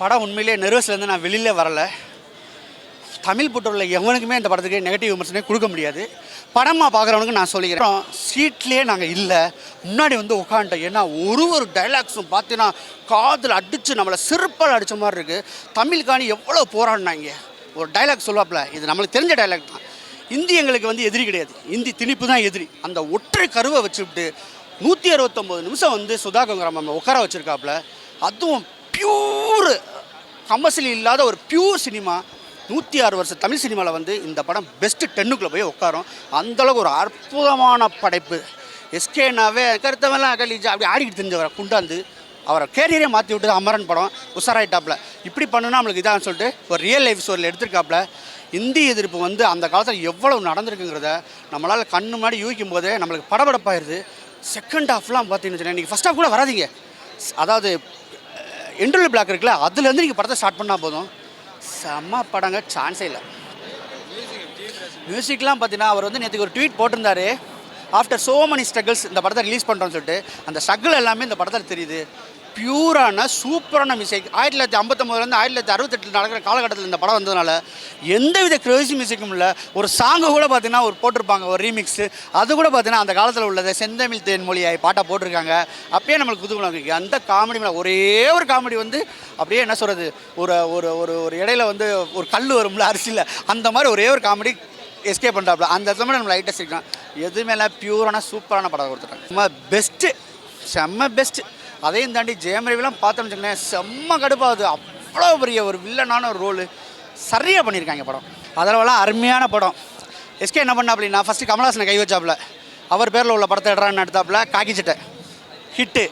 படம் உண்மையிலேயே நர்வஸ்லேருந்து நான் வெளியில் வரல. தமிழ் புட்டூரில் எவனுக்குமே இந்த படத்துக்கு நெகட்டிவ் விமர்சனமே கொடுக்க முடியாது. படமாக பார்க்குறவனுக்கு நான் சொல்லிக்கிறேன். சீட்லேயே நாங்கள் இல்லை. முன்னாடி வந்து உட்காந்துட்டோம் ஏன்னா ஒரு ஒரு டைலாக்ஸும் பார்த்தீங்கன்னா காதில் அடித்து நம்மளை சிறப்பால் அடித்த மாதிரி இருக்குது தமிழுக்காண்டி எவ்வளோ போராடினாங்க. ஒரு டைலாக் சொல்லுவாப்புல இது நம்மளுக்கு தெரிஞ்ச டைலாக் தான். இந்தி எங்களுக்கு வந்து எதிரி கிடையாது. இந்தி திணிப்பு தான் எதிரி. அந்த ஒற்றை கருவை வச்சுவிட்டு நூற்றி அறுபத்தொம்போது நிமிஷம் வந்து சுதாகங்கிற நம்ம உட்கார வச்சுருக்காப்புல. அதுவும் பியூர் கமர்ஷியல் இல்லாத ஒரு பியூர் சினிமா நூற்றி ஆறு வருஷம் தமிழ் சினிமாவில் வந்து இந்த படம் பெஸ்ட்டு டென்னுக்குள்ளே போய் உட்காரும். அந்தளவுக்கு ஒரு அற்புதமான படைப்பு. எஸ்கேனாவே கருத்தவெல்லாம் அகலிஜா அப்படி ஆடிக்கிட்டு தெரிஞ்சவரை கொண்டாந்து அவரை கேரியரே மாற்றி விட்டு அமரன் படம். உஷாராயிட்டாப்புல. இப்படி பண்ணுனா நம்மளுக்கு இதான்னு சொல்லிட்டு ஒரு ரியல் லைஃப் ஸ்டோரியில் எடுத்திருக்காப்புல. இந்தி எதிர்ப்பு வந்து அந்த காலத்தில் எவ்வளவு நடந்திருக்குங்கிறத நம்மளால் கண்ணு முன்னாடி யூகிக்கும் போதே நம்மளுக்கு படபடப்பாயிருது. செகண்ட் ஹாஃப்லாம் பார்த்தீங்கன்னு வச்சுக்கோங்க நீங்கள் ஃபஸ்ட் ஹாஃப் கூட வராதீங்க. அதாவது இன்டர்வியூ பிளாக் இருக்குல்ல அதுலேருந்து நீங்கள் படத்தை ஸ்டார்ட் பண்ணால் போதும். செம்ம படங்க சான்ஸே இல்லை. மியூசிக்லாம் பார்த்தீங்கன்னா அவர் வந்து நேற்றுக்கு ஒரு ட்வீட் போட்டிருந்தாரு. ஆஃப்டர் சோ மெனி ஸ்ட்ரகிள்ஸ் இந்த படத்தை ரிலீஸ் பண்ணுறோன்னு சொல்லிட்டு அந்த ஸ்ட்ரகிள் எல்லாமே இந்த படத்தில் தெரியுது. பியூரான சூப்பரான மியூசிக். ஆயிரத்தி தொள்ளாயிரத்தி ஐம்பத்தொம்பதுலேருந்து ஆயிரத்தி தொள்ளாயிரத்தி அறுபத்தெட்டில் நடக்கிற காலகட்டத்தில் இந்த படம் வந்ததுனால எந்தவித கிரேசி மியூசிக்கும் இல்லை. ஒரு சாங்கு கூட பார்த்தீங்கன்னா ஒரு போட்டிருப்பாங்க ஒரு ரீமிக்ஸு அது கூட பார்த்தீங்கன்னா அந்த காலத்தில் உள்ளது செந்தமிழ் தேன்மொழியாய் பாட்டாக போட்டிருக்காங்க. அப்படியே நம்மளுக்கு குதுகுலம் இருக்குது அந்த காமெடி மேலே ஒரே ஒரு காமெடி வந்து அப்படியே என்ன சொல்கிறது ஒரு ஒரு ஒரு ஒரு இடையில வந்து ஒரு கல் வரும்ல அரிசியில் அந்த மாதிரி ஒரே ஒரு காமெடி எஸ்கேப் பண்ணுறாப்புல அந்த இடத்துல நம்ம லைட்டாக சிரிக்கலாம். எதுவுமே இல்லை பியூரான சூப்பரான படம் கொடுத்துட்டாங்க. செம்ம பெஸ்ட்டு செம்ம பெஸ்ட்டு அதையும் தாண்டி ஜெயமரவிலாம் பார்த்தோம்னு வச்சுக்கோங்களேன் செம்ம கடுப்பாகுது அவ்வளோ பெரிய ஒரு வில்லனான ஒரு ரோலு சரியாக பண்ணியிருக்காங்க படம். அதெல்லாம் அருமையான படம். எஸ்கே என்ன பண்ணா அப்படின்னா ஃபஸ்ட்டு கமலஹாசனை கை வச்சாப்புல. அவர் பேரில் உள்ள படத்தை எடுறான்னு எடுத்தாப்புல காக்கி சட்டை. ஹிட்டு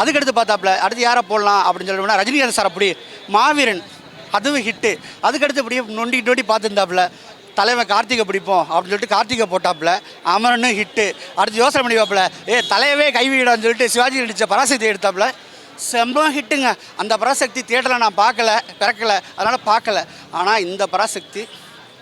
அதுக்கடுத்து பார்த்தாப்புல அடுத்து யாரை போடலாம் அப்படின்னு சொல்லிட்டு ரஜினிகாந்த் சார் அப்படி. மாவீரன். அதுவும் ஹிட்டு அதுக்கடுத்து அப்படியே நொண்டி நொண்டி பார்த்துருந்தாப்புல. தலைவன் கார்த்திகை பிடிப்போம் அப்படின்னு சொல்லிட்டு கார்த்திகை போட்டாப்புல. அமரனும் ஹிட்டு அடுத்து யோசனை பண்ணி வைப்பில் ஏ தலையவே கைவிடான்னு சொல்லிட்டு சிவாஜி நடித்த பராசக்தி எடுத்தாப்புல. செம்பம் ஹிட்டுங்க அந்த பராசக்தி தேட்டரில் நான் பார்க்கல பிறக்கல. அதனால் பார்க்கல. ஆனால் இந்த பராசக்தி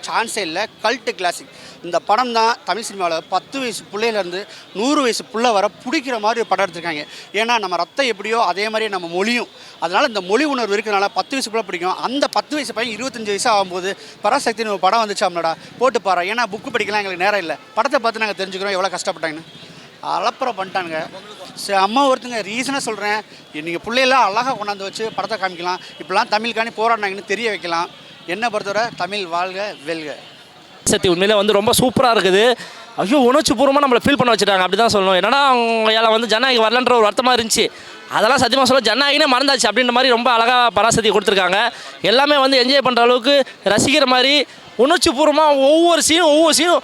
சான்ஸே இல்லை. கல்ட்டு கிளாசிக் இந்த படம் தான் தமிழ் சினிமாவில் பத்து வயசு பிள்ளையிலேருந்து நூறு வயசு பிள்ளை வர பிடிக்கிற மாதிரி ஒரு படம் எடுத்திருக்காங்க. ஏன்னா நம்ம ரத்தம் எப்படியோ அதே மாதிரி நம்ம மொழியும். அதனால் இந்த மொழி உணர்வு இருக்கிறனால பத்து வயசு பிள்ளை பிடிக்கும். அந்த பத்து வயசு பையன் இருபத்தஞ்சு வயசு ஆகும்போது பராசக்தின்னு ஒரு படம் வந்துச்சாம்லடா போட்டு பாரு. ஏன்னா புக்கு படிக்கலாம் எங்களுக்கு நேரம் இல்லை. படத்தை பார்த்து நாங்கள் தெரிஞ்சுக்கிறோம் எவ்வளோ கஷ்டப்பட்டாங்கன்னு. அலப்புறம் பண்ணிட்டானுங்க. சரி அம்மா ஒருத்தங்க ரீசனாக சொல்கிறேன் நீங்கள் பிள்ளையெல்லாம் அழகாக கொண்டாந்து வச்சு படத்தை காமிக்கலாம். இப்படிலாம் தமிழ்காணி போராடினாங்கன்னு தெரிய வைக்கலாம். என்ன பொறுத்தவரை தமிழ் வாழ்க வெல்க. சக்தி உண்மையிலே வந்து ரொம்ப சூப்பராக இருக்குது. ஐயோ உணர்ச்சி பூர்வமாக நம்மளை ஃபீல் பண்ண வச்சுட்டாங்க. அப்படி தான் சொல்லணும். என்னன்னா அவங்க எல்லாம் வந்து ஜனநாயகம் வரலன்ற ஒரு வருத்தமாக இருந்துச்சு. அதெல்லாம் சத்தியமாக சொல்ல ஜனநாயகனே மறந்தாச்சு அப்படின்ற மாதிரி ரொம்ப அழகாக பராசக்தி கொடுத்துருக்காங்க. எல்லாமே வந்து என்ஜாய் பண்ணுற அளவுக்கு ரசிக்கிற மாதிரி உணர்ச்சி பூர்வமாக ஒவ்வொரு சீனும் ஒவ்வொரு சீனும்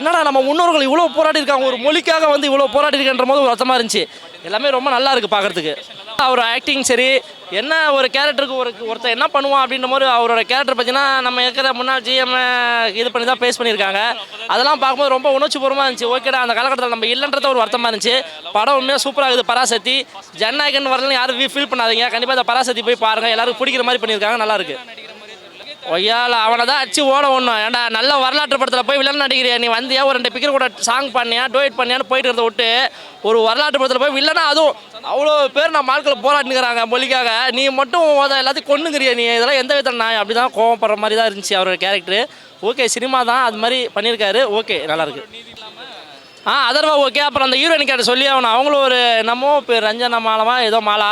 என்னடா நம்ம முன்னோர்கள் இவ்வளோ போராடி இருக்காங்க ஒரு மொழிக்காக வந்து இவ்வளோ போராடி இருக்கின்ற போது ஒரு வருத்தமாக இருந்துச்சு. எல்லாமே ரொம்ப நல்லா இருக்குது பார்க்குறதுக்கு அவர் ஆக்டிங் சரி என்ன ஒரு கேரக்டருக்கு ஒரு ஒருத்தர் என்ன பண்ணுவான் அப்படின்ற மாதிரி அவரோட கேரக்டர் பார்த்தீங்கன்னா நம்ம இருக்கிற முன்னாள் ஜிஎம் இது பண்ணி தான் பேஸ் பண்ணியிருக்காங்க. அதெல்லாம் பார்க்கும்போது ரொம்ப உணர்ச்சி பூர்வமாக இருந்துச்சு ஓகேடா அந்த காலகட்டத்தில் நம்ம இல்லைன்றத ஒரு வருத்தமாக இருந்துச்சு. படம் உண்மையாக சூப்பராக இருக்குது பராசக்தி. ஜனநாயகன் வரலன்னு யாரும் ஃபீல் பண்ணாதீங்க. கண்டிப்பாக அந்த பராசக்தி போய் பாருங்கள் எல்லாருக்கும் பிடிக்கிற மாதிரி பண்ணியிருக்காங்க. நல்லாயிருக்கு ஒய்யால அவனை தான் அடிச்சு ஓட ஒன்றும் ஏன்டா நல்ல வரலாற்று படத்தில் போய் வில்லன் நடிக்கிறியா? நீ வந்தியா? ஒரு ரெண்டு பிக்கர் கூட சாங் பண்ணியா? டோயட் பண்ணியான்னு போயிட்டு இருந்த விட்டு ஒரு வரலாற்று படத்தில் போய் வில்லனா அதுவும் அவ்வளோ பேர் நம்ம ஆட்கள் போராட்டினுக்கிறாங்க மொழிக்காக. நீ மட்டும் எல்லாத்தையும் கொண்டுங்கிறியா நீ? இதெல்லாம் எந்த விதத்தில் நான் அப்படி தான் கோவப்படுற மாதிரி தான் இருந்துச்சு அவரோட கேரக்டர் ஓகே சினிமா தான் அது மாதிரி பண்ணியிருக்காரு. ஓகே நல்லாயிருக்கு ஆ அதர்வா ஓகே அப்புறம் அந்த ஹீரோயின் கிட்ட சொல்லி அவனை அவங்களும் ஒரு என்னமோ பேர் ரஞ்சனா மாலமா ஏதோ மாலா.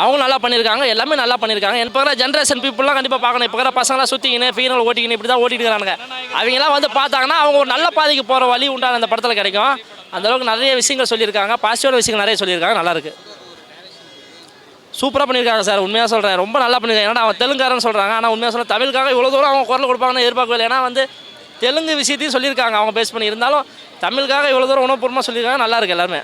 அவங்களும் நல்லா பண்ணியிருக்காங்க. எல்லாமே நல்லா பண்ணியிருக்காங்க. இப்போ இருக்கிற ஜென்ரேஷன் பீப்புளெலாம் கண்டிப்பாக பார்க்கணும். இப்போ இருக்கிற பசங்களாம் சுற்றிக்கின்னு ஃபீனல் ஓட்டிக்கின்னு இப்படி தான் ஓட்டிட்டு இருக்காங்க அவங்களாம் வந்து பார்த்தாங்கன்னா அவங்க ஒரு நல்ல பாதைக்கு போகிற வழி உண்டான அந்த படத்தில் கிடைக்கும். அந்தளவுக்கு நிறைய விஷயங்கள் சொல்லியிருக்காங்க. பாசிட்டிவான விஷயங்கள் நிறைய சொல்லியிருக்காங்க. நல்லாயிருக்கு சூப்பராக பண்ணியிருக்காங்க சார். உண்மையாக சொல்கிறேன் ரொம்ப நல்லா பண்ணியிருக்காங்க. ஏன்னா அவன் தெலுங்காரன்னு சொல்கிறாங்க ஆனால் உண்மையாக சொல்ல தமிழுக்காக இவ்வளோ தூரம் அவங்க குரல் கொடுப்பாங்கன்னு எதிர்பார்க்கல ஏன்னா வந்து தெலுங்கு விஷயத்தையும் சொல்லியிருக்காங்க. அவங்க பேஸ் பண்ணி. இருந்தாலும் தமிழுக்காக இவ்வளோ தூரம் உணவுபூர்வமாக சொல்லியிருக்காங்க. நல்லா இருக்கு எல்லாருமே.